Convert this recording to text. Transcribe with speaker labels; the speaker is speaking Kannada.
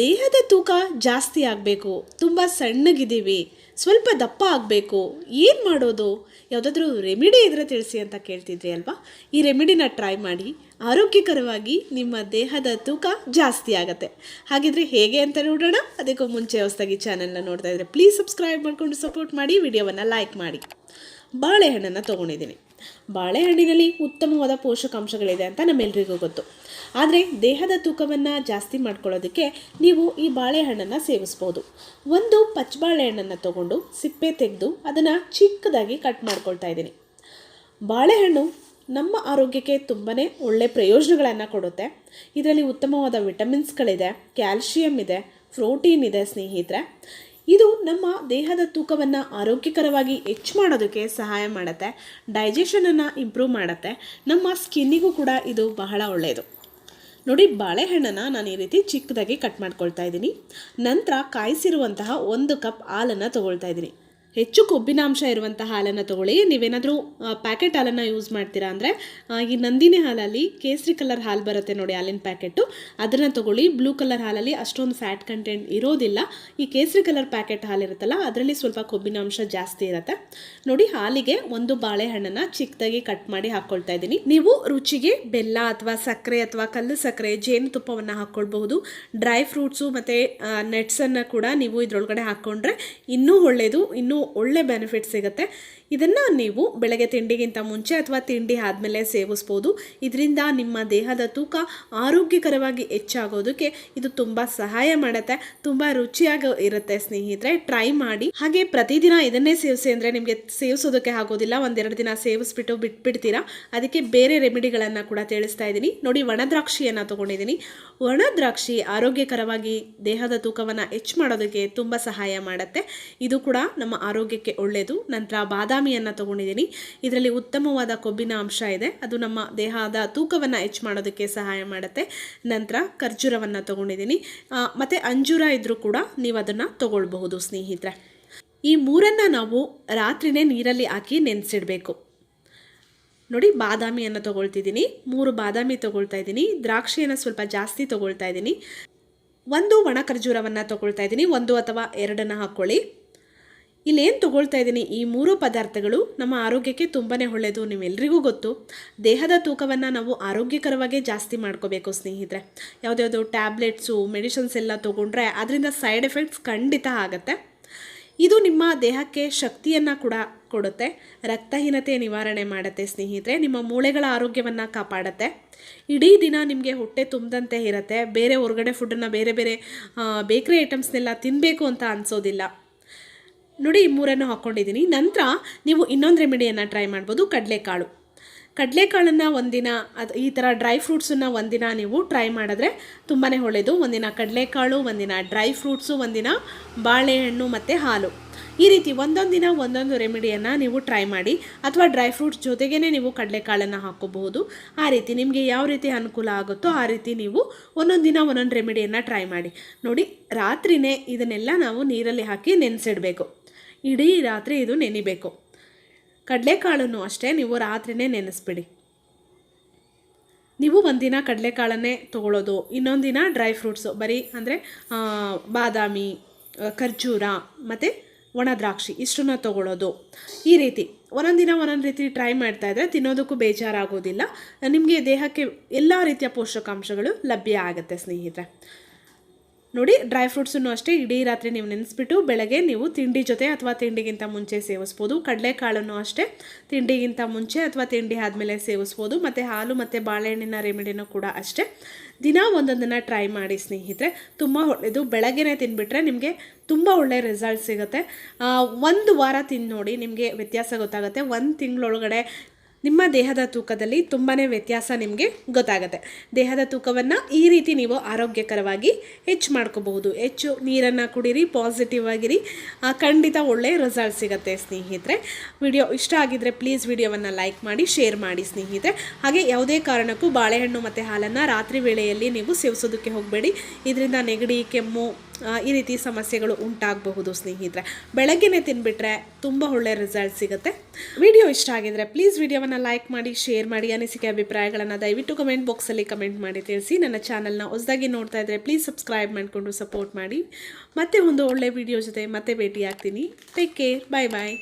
Speaker 1: ದೇಹದ ತೂಕ ಜಾಸ್ತಿ ಆಗಬೇಕು, ತುಂಬ ಸಣ್ಣಗಿದ್ದೀವಿ, ಸ್ವಲ್ಪ ದಪ್ಪ ಆಗಬೇಕು, ಏನು ಮಾಡೋದು? ಯಾವುದಾದ್ರೂ ರೆಮಿಡಿ ಇದ್ರೆ ತಿಳಿಸಿ ಅಂತ ಕೇಳ್ತಿದ್ರಿ ಅಲ್ವಾ? ಈ ರೆಮಿಡಿನ ಟ್ರೈ ಮಾಡಿ, ಆರೋಗ್ಯಕರವಾಗಿ ನಿಮ್ಮ ದೇಹದ ತೂಕ ಜಾಸ್ತಿ ಆಗುತ್ತೆ. ಹಾಗಿದ್ರೆ ಹೇಗೆ ಅಂತ ನೋಡೋಣ. ಅದಕ್ಕೂ ಮುಂಚೆ ಹೊಸದಾಗಿ ಚಾನಲ್ನ ನೋಡ್ತಾ ಇದ್ರೆ ಪ್ಲೀಸ್ ಸಬ್ಸ್ಕ್ರೈಬ್ ಮಾಡಿಕೊಂಡು ಸಪೋರ್ಟ್ ಮಾಡಿ, ವಿಡಿಯೋವನ್ನು ಲೈಕ್ ಮಾಡಿ. ಬಾಳೆಹಣ್ಣನ್ನು ತೊಗೊಂಡಿದ್ದೀನಿ. ಬಾಳೆಹಣ್ಣಿನಲ್ಲಿ ಉತ್ತಮವಾದ ಪೋಷಕಾಂಶಗಳಿದೆ ಅಂತ ನಮ್ಮೆಲ್ರಿಗೂ ಗೊತ್ತು. ಆದರೆ ದೇಹದ ತೂಕವನ್ನು ಜಾಸ್ತಿ ಮಾಡ್ಕೊಳ್ಳೋದಕ್ಕೆ ನೀವು ಈ ಬಾಳೆಹಣ್ಣನ್ನು ಸೇವಿಸ್ಬೋದು. ಒಂದು ಪಚ್ಚ ಬಾಳೆಹಣ್ಣನ್ನು ತಗೊಂಡು ಸಿಪ್ಪೆ ತೆಗೆದು ಅದನ್ನು ಚಿಕ್ಕದಾಗಿ ಕಟ್ ಮಾಡ್ಕೊಳ್ತಾ ಇದ್ದೀನಿ. ಬಾಳೆಹಣ್ಣು ನಮ್ಮ ಆರೋಗ್ಯಕ್ಕೆ ತುಂಬಾ ಒಳ್ಳೆ ಪ್ರಯೋಜನಗಳನ್ನು ಕೊಡುತ್ತೆ. ಇದರಲ್ಲಿ ಉತ್ತಮವಾದ ವಿಟಮಿನ್ಸ್ಗಳಿದೆ, ಕ್ಯಾಲ್ಶಿಯಂ ಇದೆ, ಪ್ರೋಟೀನ್ ಇದೆ ಸ್ನೇಹಿತರೆ. ಇದು ನಮ್ಮ ದೇಹದ ತೂಕವನ್ನು ಆರೋಗ್ಯಕರವಾಗಿ ಹೆಚ್ಚು ಮಾಡೋದಕ್ಕೆ ಸಹಾಯ ಮಾಡುತ್ತೆ ಡೈಜೆಷನನ್ನು ಇಂಪ್ರೂವ್ ಮಾಡುತ್ತೆ, ನಮ್ಮ ಸ್ಕಿನ್ನಿಗೂ ಕೂಡ ಇದು ಬಹಳ ಒಳ್ಳೆಯದು ನೋಡಿ, ಬಾಳೆಹಣ್ಣನ್ನು ನಾನು ಈ ರೀತಿ ಚಿಕ್ಕದಾಗಿ ಕಟ್ ಮಾಡ್ಕೊಳ್ತಾ ಇದ್ದೀನಿ. ನಂತರ ಕಾಯಿಸಿರುವಂತಹ ಒಂದು ಕಪ್ ಹಾಲನ್ನು ತೊಗೊಳ್ತಾ ಇದ್ದೀನಿ. ಹೆಚ್ಚು ಕೊಬ್ಬಿನಾಂಶ ಇರುವಂಥ ಹಾಲನ್ನು ತೊಗೊಳ್ಳಿ. ನೀವೇನಾದರೂ ಪ್ಯಾಕೆಟ್ ಹಾಲನ್ನು ಯೂಸ್ ಮಾಡ್ತೀರಾ ಅಂದರೆ ಈ ನಂದಿನಿ ಹಾಲಲ್ಲಿ ಕೇಸರಿ ಕಲರ್ ಹಾಲು ಬರುತ್ತೆ ನೋಡಿ ಹಾಲಿನ ಪ್ಯಾಕೆಟು ಅದನ್ನು ತೊಗೊಳ್ಳಿ. ಬ್ಲೂ ಕಲರ್ ಹಾಲಲ್ಲಿ ಅಷ್ಟೊಂದು ಫ್ಯಾಟ್ ಕಂಟೆಂಟ್ ಇರೋದಿಲ್ಲ. ಈ ಕೇಸರಿ ಕಲರ್ ಪ್ಯಾಕೆಟ್ ಹಾಲಿರುತ್ತಲ್ಲ ಅದರಲ್ಲಿ ಸ್ವಲ್ಪ ಕೊಬ್ಬಿನಾಂಶ ಜಾಸ್ತಿ ಇರುತ್ತೆ. ನೋಡಿ, ಹಾಲಿಗೆ ಒಂದು ಬಾಳೆಹಣ್ಣನ್ನು ಚಿಕ್ಕದಾಗಿ ಕಟ್ ಮಾಡಿ ಹಾಕ್ಕೊಳ್ತಾ ಇದ್ದೀನಿ. ನೀವು ರುಚಿಗೆ ಬೆಲ್ಲ ಅಥವಾ ಸಕ್ಕರೆ ಅಥವಾ ಕಲ್ಲು ಸಕ್ಕರೆ, ಜೇನುತುಪ್ಪವನ್ನು ಹಾಕ್ಕೊಳ್ಬಹುದು ಡ್ರೈ ಫ್ರೂಟ್ಸು ಮತ್ತು ನೆಟ್ಸನ್ನು ಕೂಡ ನೀವು ಇದರೊಳಗಡೆ ಹಾಕ್ಕೊಂಡ್ರೆ ಇನ್ನೂ ಒಳ್ಳೆಯದು ಇನ್ನೂ ಒಳ್ಳೆ ಬೆನಿಫಿಟ್ ಸಿಗುತ್ತೆ. ಇದನ್ನು ನೀವು ಬೆಳಗ್ಗೆ ತಿಂಡಿಗಿಂತ ಮುಂಚೆ ಅಥವಾ ತಿಂಡಿ ಆದಮೇಲೆ ಸೇವಿಸ್ಬೋದು. ಇದರಿಂದ ನಿಮ್ಮ ದೇಹದ ತೂಕ ಆರೋಗ್ಯಕರವಾಗಿ ಹೆಚ್ಚಾಗೋದಕ್ಕೆ ಇದು ತುಂಬ ಸಹಾಯ ಮಾಡುತ್ತೆ. ತುಂಬ ರುಚಿಯಾಗಿ ಇರುತ್ತೆ ಸ್ನೇಹಿತರೆ ಟ್ರೈ ಮಾಡಿ. ಹಾಗೆ ಪ್ರತಿದಿನ ಇದನ್ನೇ ಸೇವಿಸಿ ಅಂದರೆ ನಿಮಗೆ ಸೇವಿಸೋದಕ್ಕೆ ಆಗೋದಿಲ್ಲ. ಒಂದೆರಡು ದಿನ ಸೇವಿಸ್ಬಿಟ್ಟು ಬಿಟ್ಬಿಡ್ತೀರಾ? ಅದಕ್ಕೆ ಬೇರೆ ರೆಮಿಡಿಗಳನ್ನು ಕೂಡ ತಿಳಿಸ್ತಾ ಇದ್ದೀನಿ. ನೋಡಿ ಒಣ ದ್ರಾಕ್ಷಿಯನ್ನು ತೊಗೊಂಡಿದ್ದೀನಿ. ಒಣ ದ್ರಾಕ್ಷಿ ಆರೋಗ್ಯಕರವಾಗಿ ದೇಹದ ತೂಕವನ್ನು ಹೆಚ್ಚು ಮಾಡೋದಕ್ಕೆ ತುಂಬ ಸಹಾಯ ಮಾಡುತ್ತೆ. ಇದು ಕೂಡ ನಮ್ಮ ಆರೋಗ್ಯಕ್ಕೆ ಒಳ್ಳೆಯದು ನಂತರ ಬಾದಾಮಿಯನ್ನು ತೊಗೊಂಡಿದ್ದೀನಿ. ಇದರಲ್ಲಿ ಉತ್ತಮವಾದ ಕೊಬ್ಬಿನ ಅಂಶ ಇದೆ. ಅದು ನಮ್ಮ ದೇಹದ ತೂಕವನ್ನು ಹೆಚ್ಚು ಮಾಡೋದಕ್ಕೆ ಸಹಾಯ ಮಾಡುತ್ತೆ. ನಂತರ ಖರ್ಜೂರವನ್ನು ತೊಗೊಂಡಿದ್ದೀನಿ. ಮತ್ತು ಅಂಜೂರ ಇದ್ದರೂ ಕೂಡ ನೀವು ಅದನ್ನು ತೊಗೊಳ್ಬಹುದು, ಸ್ನೇಹಿತರೆ. ಈ ಮೂರನ್ನು ನಾವು ರಾತ್ರಿನೇ ನೀರಲ್ಲಿ ಹಾಕಿ ನೆನೆಸಿಡಬೇಕು. ನೋಡಿ, ಬಾದಾಮಿಯನ್ನು ತೊಗೊಳ್ತಿದ್ದೀನಿ. ಮೂರು ಬಾದಾಮಿ ತೊಗೊಳ್ತಾ ಇದ್ದೀನಿ. ದ್ರಾಕ್ಷಿಯನ್ನು ಸ್ವಲ್ಪ ಜಾಸ್ತಿ ತೊಗೊಳ್ತಾ ಇದ್ದೀನಿ. ಒಂದು ಒಣ ಖರ್ಜೂರವನ್ನು ತೊಗೊಳ್ತಾ ಇದ್ದೀನಿ. ಒಂದು ಅಥವಾ ಎರಡನ್ನು ಹಾಕ್ಕೊಳ್ಳಿ ಇಲ್ಲೇನು ತಗೊಳ್ತಾ ಇದ್ದೀನಿ? ಈ ಮೂರು ಪದಾರ್ಥಗಳು ನಮ್ಮ ಆರೋಗ್ಯಕ್ಕೆ ತುಂಬಾ ಒಳ್ಳೆಯದು ನಿಮ್ಮೆಲ್ರಿಗೂ ಗೊತ್ತು. ದೇಹದ ತೂಕವನ್ನು ನಾವು ಆರೋಗ್ಯಕರವಾಗಿ ಜಾಸ್ತಿ ಮಾಡ್ಕೋಬೇಕು ಸ್ನೇಹಿತರೆ. ಯಾವುದ್ಯಾವುದೋ ಟ್ಯಾಬ್ಲೆಟ್ಸು, ಮೆಡಿಷನ್ಸ್ ಎಲ್ಲ ತೊಗೊಂಡ್ರೆ ಅದರಿಂದ ಸೈಡ್ ಎಫೆಕ್ಟ್ಸ್ ಖಂಡಿತ ಆಗುತ್ತೆ. ಇದು ನಿಮ್ಮ ದೇಹಕ್ಕೆ ಶಕ್ತಿಯನ್ನು ಕೂಡ ಕೊಡುತ್ತೆ, ರಕ್ತಹೀನತೆ ನಿವಾರಣೆ ಮಾಡುತ್ತೆ ಸ್ನೇಹಿತರೆ, ನಿಮ್ಮ ಮೂಳೆಗಳ ಆರೋಗ್ಯವನ್ನು ಕಾಪಾಡುತ್ತೆ. ಇಡೀ ದಿನ ನಿಮಗೆ ಹೊಟ್ಟೆ ತುಂಬದಂತೆ ಇರುತ್ತೆ, ಬೇರೆ ಹೊರಗಡೆ ಫುಡ್ಡನ್ನು ಬೇರೆ ಬೇರೆ ಬೇಕ್ರಿ ಐಟಮ್ಸ್ನೆಲ್ಲ ತಿನ್ನಬೇಕು ಅಂತ ಅನಿಸೋದಿಲ್ಲ. ನೋಡಿ ಈ ಮೂರನ್ನು ಹಾಕ್ಕೊಂಡಿದ್ದೀನಿ ನಂತರ ನೀವು ಇನ್ನೊಂದು ರೆಮಿಡಿಯನ್ನು ಟ್ರೈ ಮಾಡ್ಬೋದು, ಕಡಲೆಕಾಳು. ಕಡಲೆಕಾಳನ್ನು ಒಂದಿನ, ಅದು ಈ ಥರ ಡ್ರೈ ಫ್ರೂಟ್ಸನ್ನು ಒಂದಿನ ನೀವು ಟ್ರೈ ಮಾಡಿದ್ರೆ ತುಂಬಾ ಒಳ್ಳೆಯದು ಒಂದಿನ ಕಡಲೆಕಾಳು, ಒಂದಿನ ಡ್ರೈ ಫ್ರೂಟ್ಸು, ಒಂದಿನ ಬಾಳೆಹಣ್ಣು ಮತ್ತು ಹಾಲು. ಈ ರೀತಿ ಒಂದೊಂದು ದಿನ ಒಂದೊಂದು ರೆಮಿಡಿಯನ್ನು ನೀವು ಟ್ರೈ ಮಾಡಿ, ಅಥವಾ ಡ್ರೈ ಫ್ರೂಟ್ಸ್ ಜೊತೆಗೇ ನೀವು ಕಡಲೆಕಾಳನ್ನು ಹಾಕೋಬಹುದು. ಆ ರೀತಿ ನಿಮಗೆ ಯಾವ ರೀತಿ ಅನುಕೂಲ ಆಗುತ್ತೋ ಆ ರೀತಿ ನೀವು ಒಂದೊಂದು ದಿನ ಒಂದೊಂದು ರೆಮಿಡಿಯನ್ನು ಟ್ರೈ ಮಾಡಿ. ನೋಡಿ, ರಾತ್ರಿನೇ ಇದನ್ನೆಲ್ಲ ನಾವು ನೀರಲ್ಲಿ ಹಾಕಿ ನೆನೆಸಿಡಬೇಕು. ಇಡೀ ರಾತ್ರಿ ಇದು ನೆನಿಬೇಕು. ಕಡಲೆಕಾಳನ್ನು ಅಷ್ಟೇ ನೀವು ರಾತ್ರಿನೇ ನೆನೆಸ್ಬಿಡಿ. ನೀವು ಒಂದಿನ ಕಡಲೆಕಾಳನ್ನೇ ತೊಗೊಳ್ಳೋದು ಇನ್ನೊಂದಿನ ದಿನ ಡ್ರೈ ಫ್ರೂಟ್ಸು, ಬರೀ ಅಂದರೆ ಬಾದಾಮಿ ಖರ್ಜೂರ, ಮತ್ತು ಒಣ ದ್ರಾಕ್ಷಿ ಇಷ್ಟನ್ನ ತೊಗೊಳ್ಳೋದು ಈ ರೀತಿ ಒಂದೊಂದು ದಿನ ಒಂದೊಂದು ರೀತಿ ಟ್ರೈ ಮಾಡ್ತಾ ಇದ್ದರೆ ತಿನ್ನೋದಕ್ಕೂ ಬೇಜಾರಾಗೋದಿಲ್ಲ. ನಿಮಗೆ ದೇಹಕ್ಕೆ ಎಲ್ಲ ರೀತಿಯ ಪೋಷಕಾಂಶಗಳು ಲಭ್ಯ ಆಗುತ್ತೆ ಸ್ನೇಹಿತರೆ. ನೋಡಿ ಡ್ರೈ ಫ್ರೂಟ್ಸನ್ನು ಅಷ್ಟೇ, ಇಡೀ ರಾತ್ರಿ ನೀವು ನೆನೆಸ್ಬಿಟ್ಟು ಬೆಳಗ್ಗೆ ನೀವು ತಿಂಡಿ ಜೊತೆ ಅಥವಾ ತಿಂಡಿಗಿಂತ ಮುಂಚೆ ಸೇವಿಸ್ಬೋದು. ಕಡಲೆಕಾಳನ್ನು ಅಷ್ಟೇ, ತಿಂಡಿಗಿಂತ ಮುಂಚೆ ಅಥವಾ ತಿಂಡಿ ಆದಮೇಲೆ ಸೇವಿಸ್ಬೋದು. ಮತ್ತು ಹಾಲು ಮತ್ತು ಬಾಳೆಹಣ್ಣಿನ ರೆಮಿಡಿನೂ ಕೂಡ ಅಷ್ಟೇ. ದಿನ ಒಂದೊಂದನ್ನು ಟ್ರೈ ಮಾಡಿ ಸ್ನೇಹಿತರೆ. ತುಂಬ ಒಳ್ಳೆಯದು ಬೆಳಗ್ಗೆನೇ ತಿನ್ಬಿಟ್ರೆ ನಿಮಗೆ ತುಂಬ ಒಳ್ಳೆಯ ರಿಸಲ್ಟ್ ಸಿಗುತ್ತೆ. ಒಂದು ವಾರ ತಿಂದು ನೋಡಿ ನಿಮಗೆ ವ್ಯತ್ಯಾಸ ಗೊತ್ತಾಗುತ್ತೆ. ಒಂದು ತಿಂಗಳೊಳಗಡೆ ನಿಮ್ಮ ದೇಹದ ತೂಕದಲ್ಲಿ ತುಂಬಾ ವ್ಯತ್ಯಾಸ ನಿಮಗೆ ಗೊತ್ತಾಗುತ್ತೆ. ದೇಹದ ತೂಕವನ್ನು ಈ ರೀತಿ ನೀವು ಆರೋಗ್ಯಕರವಾಗಿ ಹೆಚ್ಚು ಮಾಡ್ಕೋಬಹುದು. ಹೆಚ್ಚು ನೀರನ್ನು ಕುಡೀರಿ ಪಾಸಿಟಿವ್ ಆಗಿರಿ. ಖಂಡಿತ ಒಳ್ಳೆಯ ರಿಸಲ್ಟ್ ಸಿಗುತ್ತೆ ಸ್ನೇಹಿತರೆ. ವಿಡಿಯೋ ಇಷ್ಟ ಆಗಿದ್ದರೆ ಪ್ಲೀಸ್ ವಿಡಿಯೋವನ್ನು ಲೈಕ್ ಮಾಡಿ ಶೇರ್ ಮಾಡಿ ಸ್ನೇಹಿತರೆ. ಹಾಗೆ ಯಾವುದೇ ಕಾರಣಕ್ಕೂ ಬಾಳೆಹಣ್ಣು ಮತ್ತು ಹಾಲನ್ನು ರಾತ್ರಿ ವೇಳೆಯಲ್ಲಿ ನೀವು ಸೇವಿಸೋದಕ್ಕೆ ಹೋಗಬೇಡಿ. ಇದರಿಂದ ನೆಗಡಿ, ಕೆಮ್ಮು ಈ ರೀತಿ ಸಮಸ್ಯೆಗಳು ಉಂಟಾಗಬಹುದು, ಸ್ನೇಹಿತರೆ. ಬೆಳಗ್ಗೆನೇ ತಿನ್ಬಿಟ್ರೆ ತುಂಬ ಒಳ್ಳೆ ರಿಸಲ್ಟ್ ಸಿಗುತ್ತೆ. ವಿಡಿಯೋ ಇಷ್ಟ ಆಗಿದ್ರೆ ಪ್ಲೀಸ್ ವಿಡಿಯೋವನ್ನು ಲೈಕ್ ಮಾಡಿ ಶೇರ್ ಮಾಡಿ, ಅನಿಸಿಕೆ ಅಭಿಪ್ರಾಯಗಳನ್ನು ದಯವಿಟ್ಟು ಕಮೆಂಟ್ ಬಾಕ್ಸಲ್ಲಿ ಕಮೆಂಟ್ ಮಾಡಿ ತಿಳಿಸಿ. ನನ್ನ ಚಾನಲ್ನ ಹೊಸದಾಗಿ ನೋಡ್ತಾ ಇದ್ದರೆ ಪ್ಲೀಸ್ ಸಬ್ಸ್ಕ್ರೈಬ್ ಮಾಡಿಕೊಂಡು ಸಪೋರ್ಟ್ ಮಾಡಿ. ಮತ್ತೆ ಒಂದು ಒಳ್ಳೆ ವಿಡಿಯೋ ಜೊತೆ ಮತ್ತೆ ಭೇಟಿ ಆಗ್ತೀನಿ ಟೇಕ್ ಕೇರ್ ಬಾಯ್ ಬಾಯ್